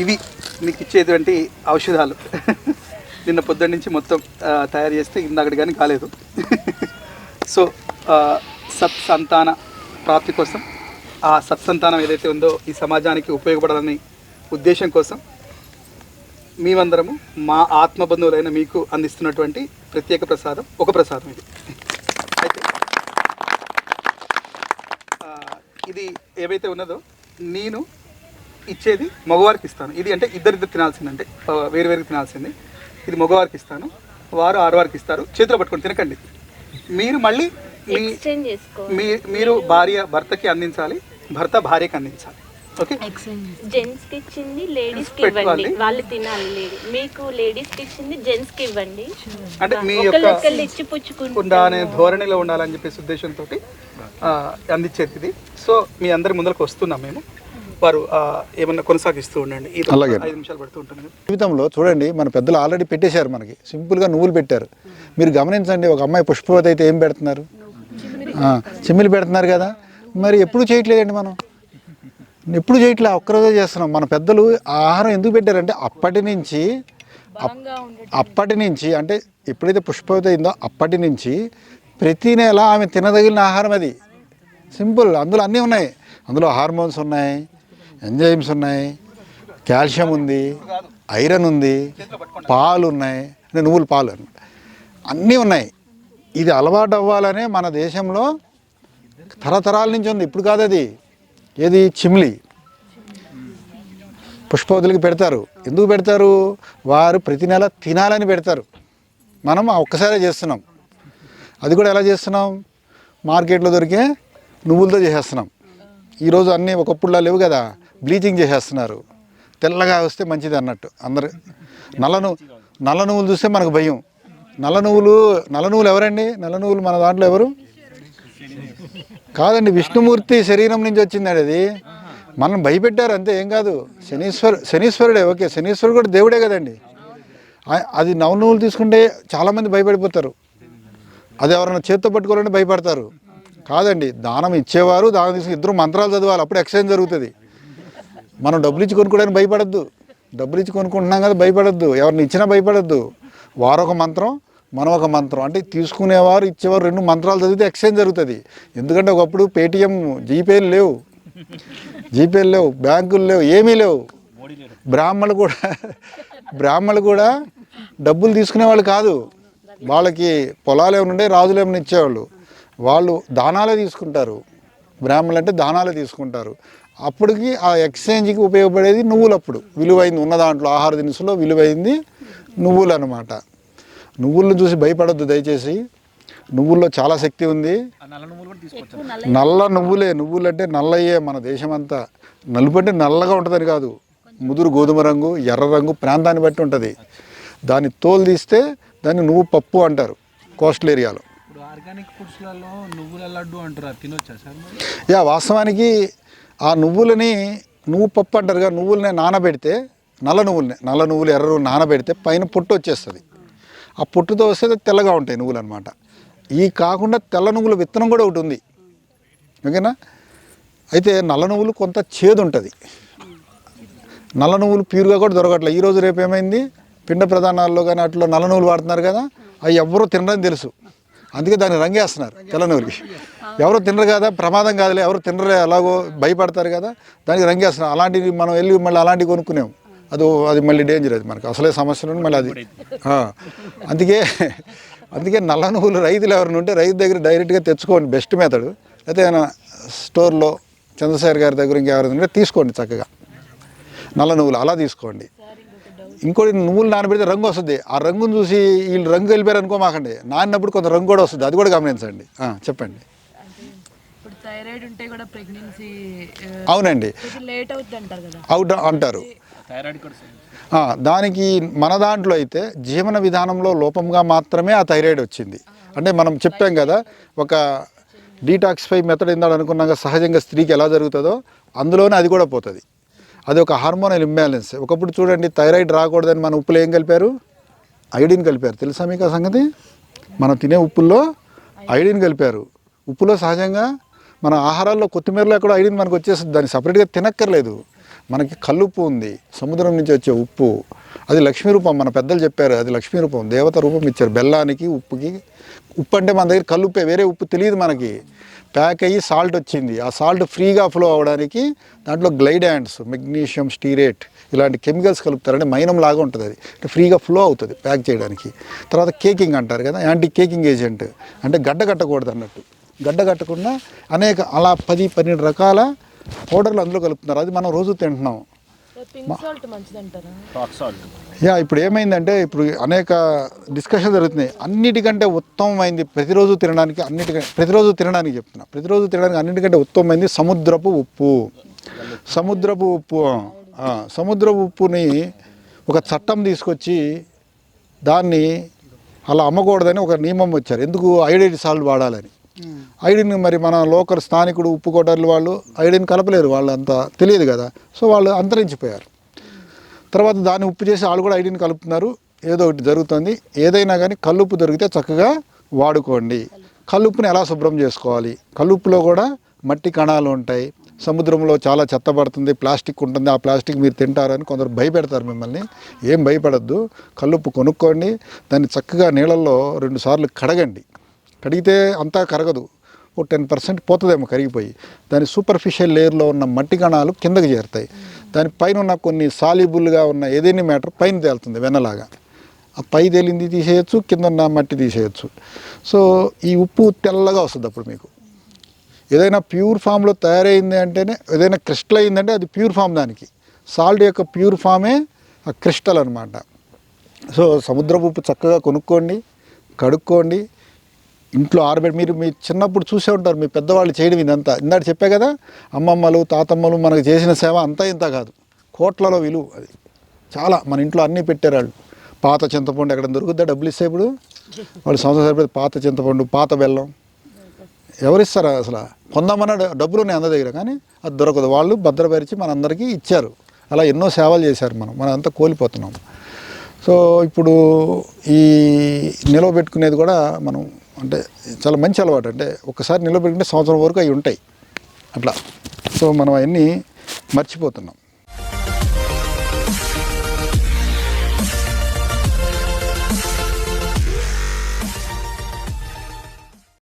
ఇవి మీకు ఇచ్చేటువంటి ఔషధాలు. నిన్న పొద్దున్న నుంచి మొత్తం తయారు చేస్తే ఇందాకటి కానీ కాలేదు. సో సత్సంతాన ప్రాప్తి కోసం ఆ సత్సంతానం ఏదైతే ఉందో ఈ సమాజానికి ఉపయోగపడాలని ఉద్దేశం కోసం మేమందరము మా ఆత్మబంధువులైన మీకు అందిస్తున్నటువంటి ప్రత్యేక ప్రసాదం ఒక ప్రసాదం ఇది. అయితే ఇది ఏవైతే ఉన్నదో నేను ఇచ్చేది మగవారికి ఇస్తాను. ఇది అంటే ఇద్దరిద్దరు తినాల్సింది అంటే ఆ, వేరు వేరు తినాల్సింది. ఇది మగవారికి ఇస్తాను. వారు ఆడవారికి ఇస్తారు. చేతిలో పట్టుకొని తినకండి. మీరు మళ్ళీ మీ మీరు భార్య భర్తకి అందించాలి. భర్త భార్యకి అందించాలి. ఓకే? జెంట్స్కి ఇచ్చింది లేడీస్కి పెట్టుకోవాలి. ఇవ్వండి. వాళ్ళు తినాలి లేడీ మీకు లేడీస్కి ఇచ్చింది జెంట్స్కి ఇవ్వండి. అంటే మీ యొక్క ఇచ్చి ఉండాలనే ధోరణిలో ఉండాలని చెప్పేసి ఉద్దేశంతో అందించేది ఇది. సో మీ అందరి ముందరకు వస్తున్నాం మేము. వారు ఏమన్నా కొనసాగిస్తూ ఉండండి. అలాగే. ఐదు నిమిషాలు పడుతూ ఉంటాను కదా. జీవితంలో చూడండి మన పెద్దలు ఆల్రెడీ పెట్టేశారు మనకి. సింపుల్గా నువ్వులు పెట్టారు. మీరు గమనించండి ఒక అమ్మాయి పుష్పవతి అయితే ఏం పెడుతున్నారు? చిమ్మిలి పెడుతున్నారు కదా. మరి ఎప్పుడు చేయట్లేదండి మనం? ఎప్పుడు చేయట్లే ఒక్కరోజే చేస్తున్నాం. మన పెద్దలు ఆహారం ఎందుకు పెట్టారంటే అప్పటి నుంచి అప్- అప్పటి నుంచి అంటే ఎప్పుడైతే పుష్పవతి అయిందో అప్పటి నుంచి ప్రతి నెల ఆమె తినదగిన ఆహారం అది. సింపుల్ అందులో అన్నీ ఉన్నాయి. అందులో హార్మోన్స్ ఉన్నాయి. ఎంజైమ్స్ ఉన్నాయి కాల్షియం ఉంది ఐరన్ ఉంది పాలు ఉన్నాయి. అంటే నువ్వులు పాలు. అన్నీ ఉన్నాయి. ఇది అలవాటు అవ్వాలనే మన దేశంలో తరతరాల నుంచి ఉంది. ఇప్పుడు కాదు అది. ఏది? చిమ్లి. పుష్పవతులకి పెడతారు. ఎందుకు పెడతారు? వారు ప్రతి నెల తినాలని పెడతారు. మనం ఒక్కసారే చేస్తున్నాం. అది కూడా ఎలా చేస్తున్నాం? మార్కెట్లో దొరికే నువ్వులతో చేసేస్తున్నాం. ఈరోజు అన్నీ ఒకప్పుడులా లేవు కదా. బ్లీచింగ్ చేసేస్తున్నారు. తెల్లగా వస్తే మంచిది అన్నట్టు అందరు. నల్ల నువ్వు నల్ల నువ్వులు చూస్తే మనకు భయం. నల్ల నువ్వులు నల్ల నువ్వులు ఎవరండి? నల్ల నువ్వులు మన దాంట్లో ఎవరు? కాదండి విష్ణుమూర్తి శరీరం నుంచి వచ్చిందండి అది. మనం భయపెట్టారు అంతే ఏం కాదు. శనీశ్వరు శనీశ్వరుడే ఓకే శనీశ్వరుడు కూడా దేవుడే కదండి. అది నవ నువ్వులు తీసుకుంటే చాలామంది భయపడిపోతారు. అది ఎవరైనా చేత్తో పట్టుకోవాలంటే భయపడతారు. కాదండి దానం ఇచ్చేవారు దానం తీసుకుని ఇద్దరు మంత్రాలు చదవాలి అప్పుడు ఎక్స్చేంజ్ జరుగుతుంది. మనం డబ్బులు ఇచ్చి కొనుక్కోవడానికి భయపడద్దు. డబ్బులు ఇచ్చి కొనుక్కుంటున్నాం కదా భయపడద్దు. ఎవరిని ఇచ్చినా భయపడద్దు. వారు ఒక మంత్రం మనం ఒక మంత్రం. అంటే తీసుకునేవారు ఇచ్చేవారు రెండు మంత్రాలు చదివితే ఎక్స్చేంజ్ జరుగుతుంది. ఎందుకంటే ఒకప్పుడు పేటిఎం జీపేలు లేవు. జీపేలు లేవు బ్యాంకులు లేవు ఏమీ లేవు. బ్రాహ్మణులు కూడా బ్రాహ్మణులు కూడా డబ్బులు తీసుకునేవాళ్ళు కాదు. వాళ్ళకి పొలాలు ఏమైనా ఉండే రాజులు ఏమైనా ఇచ్చేవాళ్ళు. వాళ్ళు దానాలే తీసుకుంటారు. బ్రాహ్మణులు అంటే దానాలే తీసుకుంటారు. అప్పటికి ఆ ఎక్స్చేంజ్కి ఉపయోగపడేది నువ్వులు అప్పుడు విలువైంది ఉన్న దాంట్లో ఆహార దినుసులో విలువైంది నువ్వులు అనమాట నువ్వులను చూసి భయపడొద్దు దయచేసి. నువ్వుల్లో చాలా శక్తి ఉంది. నల్ల నువ్వులే నువ్వులు. అంటే నల్లయ్యే మన దేశం అంతా నలుపు అంటే నల్లగా ఉంటుందని కాదు. ముదురు గోధుమ రంగు ఎర్ర రంగు ప్రాంతాన్ని బట్టి ఉంటుంది. దాన్ని తోలు తీస్తే దాన్ని నువ్వు పప్పు అంటారు. కోస్టల్ ఏరియాలో. ఇప్పుడు ఆర్గానిక్ ఫుడ్స్లలో నువ్వుల లడ్డు అంటారు తినొచ్చా సార్ మరి? యా వాస్తవానికి ఆ నువ్వులని నువ్వు పప్పు అంటారుగా నువ్వులనే నానబెడితే నల్ల నువ్వులనే నల్ల నువ్వులు ఎర్ర నువ్వులు నానబెడితే పైన పొట్టు వచ్చేస్తుంది. ఆ పొట్టుతో వస్తే తెల్లగా ఉంటాయి నువ్వులు అనమాట ఈ కాకుండా తెల్ల నువ్వుల విత్తనం కూడా ఒకటి ఉంది. ఓకేనా? అయితే నల్ల నువ్వులు కొంత చేదు ఉంటుంది నల్ల నువ్వులు ప్యూర్గా కూడా దొరకట్లేదు ఈరోజు రేపు ఏమైంది? పిండ ప్రధానాల్లో కానీ అట్లా నల్ల నువ్వులు వాడుతున్నారు కదా అవి ఎవ్వరూ తినడం తెలుసు. అందుకే దాన్ని రంగేస్తున్నారు తెల్ల నువ్వులకి ఎవరు తినరు కదా ప్రమాదం కాదులే ఎవరు తినరు అలాగో భయపడతారు కదా దానికి రంగేస్తున్నారు. అలాంటివి మనం వెళ్ళి మళ్ళీ అలాంటివి కొనుక్కునేం. అది అది మళ్ళీ డేంజర్ అది మనకు. అసలే సమస్యలు ఉండి మళ్ళీ అది. అందుకే అందుకే నల్ల నువ్వులు రైతులు ఎవరైనా ఉంటే రైతు దగ్గర డైరెక్ట్గా తెచ్చుకోండి బెస్ట్ మెథడ్ అయితే స్టోర్లో చంద్రశేఖర్ గారి దగ్గర ఇంకెవరైనా ఉంటే తీసుకోండి చక్కగా. నల్ల నువ్వులు అలా తీసుకోండి. ఇంకోటి నువ్వులు నానబెడితే రంగు వస్తుంది. ఆ రంగును చూసి వీళ్ళు రంగు వెళ్ళిపోయారు అనుకోమాకండి నానినప్పుడు కొంత రంగు కూడా వస్తుంది. అది కూడా గమనించండి. ఆ, చెప్పండి. ఇప్పుడు థైరాయిడ్ ఉంటే కూడా ప్రెగ్నెన్సీ అవునండి. లేట్ అవుతుంది అంటారు కదా. అవుట్ అంటారు. థైరాయిడ్ కూడా ఆ, దానికి మన దాంట్లో అయితే జీవన విధానంలో లోపంగా మాత్రమే ఆ థైరాయిడ్ వచ్చింది. అంటే మనం చెప్పాం కదా ఒక డీటాక్సిఫై మెథడ్ ఇందాడు అనుకున్నాం కదా, సహజంగా స్త్రీకి ఎలా జరుగుతుందో అందులోనే అది కూడా పోతుంది. అది ఒక హార్మోనల్ ఇంబ్యాలెన్స్. ఒకప్పుడు చూడండి థైరాయిడ్ రాకూడదని మన ఉప్పులో ఏం కలిపారు? ఐడిన్ కలిపారు. తెలుసా మీకు ఆ సంగతి? మనం తినే ఉప్పుల్లో ఐడిన్ కలిపారు. ఉప్పులో సహజంగా మన ఆహారాల్లో కొత్తిమీరలో ఎక్కడో ఐడిన్ మనకు వచ్చేస్తుంది. దాన్ని సపరేట్గా తినక్కర్లేదు. మనకి కల్లుప్పు ఉంది సముద్రం నుంచి వచ్చే ఉప్పు. అది లక్ష్మీ రూపం మన పెద్దలు చెప్పారు అది లక్ష్మీ రూపం దేవత రూపం ఇచ్చారు బెల్లానికి ఉప్పుకి. ఉప్పు అంటే మన దగ్గర కల్లుప్పే వేరే ఉప్పు తెలియదు మనకి. ప్యాక్ అయ్యి సాల్ట్ వచ్చింది. ఆ సాల్ట్ ఫ్రీగా ఫ్లో అవ్వడానికి దాంట్లో గ్లైడాండ్స్ మెగ్నీషియం స్టీరేట్ ఇలాంటి కెమికల్స్ కలుపుతారంటే మైనం లాగా ఉంటుంది అది. అంటే ఫ్రీగా ఫ్లో అవుతుంది ప్యాక్ చేయడానికి. తర్వాత కేకింగ్ అంటారు కదా యాంటీ కేకింగ్ ఏజెంట్. అంటే గడ్డ కట్టకూడదు అన్నట్టు గడ్డ కట్టకుండా అనేక అలా పది పన్నెండు రకాల పౌడర్లు అందులో కలుపుతున్నారు. అది మనం రోజు తింటున్నాం. యా ఇప్పుడు ఏమైందంటే ఇప్పుడు అనేక డిస్కషన్ జరుగుతున్నాయి. అన్నిటికంటే ఉత్తమమైంది ప్రతిరోజు తినడానికి అన్నిటికంటే ప్రతిరోజు తినడానికి చెప్తున్నా. ప్రతిరోజు తినడానికి అన్నిటికంటే ఉత్తమమైంది సముద్రపు ఉప్పు. సముద్రపు ఉప్పు ఆ, సముద్రపు ఉప్పుని ఒక చట్టం తీసుకొచ్చి దాన్ని అలా అమ్మకూడదని ఒక నియమం వచ్చారు. ఎందుకు ఐడైడ్ సాల్ట్ వాడాలని? ఐడిన్ మరి మన లోకల్ స్థానికుడు ఉప్పు కొట్టర్లు వాళ్ళు ఐడిన్ కలపలేరు వాళ్ళు అంత తెలియదు కదా. సో వాళ్ళు అంతరించిపోయారు. తర్వాత దాన్ని ఉప్పు చేసి వాళ్ళు కూడా ఐడిని కలుపుతున్నారు. ఏదో ఒకటి జరుగుతుంది. ఏదైనా కానీ కల్లుప్పు దొరికితే చక్కగా వాడుకోండి. కల్లుప్పుని ఎలా శుభ్రం చేసుకోవాలి? కల్లుప్పులో కూడా మట్టి కణాలు ఉంటాయి. సముద్రంలో చాలా చెత్త పడుతుంది ప్లాస్టిక్ ఉంటుంది. ఆ ప్లాస్టిక్ మీరు తింటారని కొందరు భయపెడతారు మిమ్మల్ని. ఏం భయపడద్దు. కల్లుప్పు కొనుక్కోండి. దాన్ని చక్కగా నీళ్ళల్లో రెండు సార్లు కడగండి. కడిగితే అంతా కరగదు. ఓ టెన్ పర్సెంట్ పోతుందేమో కరిగిపోయి. దాని సూపర్ఫిషియల్ లేయర్లో ఉన్న మట్టి కణాలు కిందకి చేరుతాయి. దాని పైన ఉన్న కొన్ని సాలిబుల్గా ఉన్న ఏదైనా మ్యాటర్ పైన తేలుతుంది వెన్నలాగా. ఆ పై తేలింది తీసేయచ్చు కింద ఉన్న మట్టి తీసేయచ్చు. సో ఈ ఉప్పు తెల్లగా వస్తుంది అప్పుడు మీకు. ఏదైనా ప్యూర్ ఫామ్లో తయారైంది అంటేనే ఏదైనా క్రిస్టల్ అయిందంటే అది ప్యూర్ ఫామ్ దానికి. సాల్ట్ యొక్క ప్యూర్ ఫామే ఆ క్రిస్టల్ అనమాట సో సముద్రపు ఉప్పు చక్కగా కొనుక్కోండి కడుక్కోండి ఇంట్లో ఆరబెట్టి మీరు మీ చిన్నప్పుడు చూసే ఉంటారు మీ పెద్దవాళ్ళు చేయడం ఇదంతా. ఇందాక చెప్పే కదా అమ్మమ్మలు తాతమ్మలు మనకు చేసిన సేవ అంతా ఇంత కాదు. కోట్లలో విలువ అది. చాలా మన ఇంట్లో అన్నీ పెట్టారు వాళ్ళు. పాత చింతపండు ఎక్కడ దొరుకుద్దా? డబ్బులు ఇస్తే ఇప్పుడు? వాళ్ళు సంవత్సరం సరిపోతే పాత చింతపండు పాత బెల్లం. ఎవరిస్తారు అసలు? కొందామన్నా డబ్బులు ఉన్నాయి అందరి దగ్గర కానీ అది దొరకదు. వాళ్ళు భద్రపరిచి మనందరికీ ఇచ్చారు. అలా ఎన్నో సేవలు చేశారు మనం. మనం అంతా కోల్పోతున్నాం. సో ఇప్పుడు ఈ నిలవబెట్టుకునేది కూడా మనం అంటే చాలా మంచి అలవాటు. అంటే ఒకసారి నిలబెట్టుకుంటే సంవత్సరం వరకు అవి ఉంటాయి. అట్లా. సో మనం అవన్నీ మర్చిపోతున్నాం.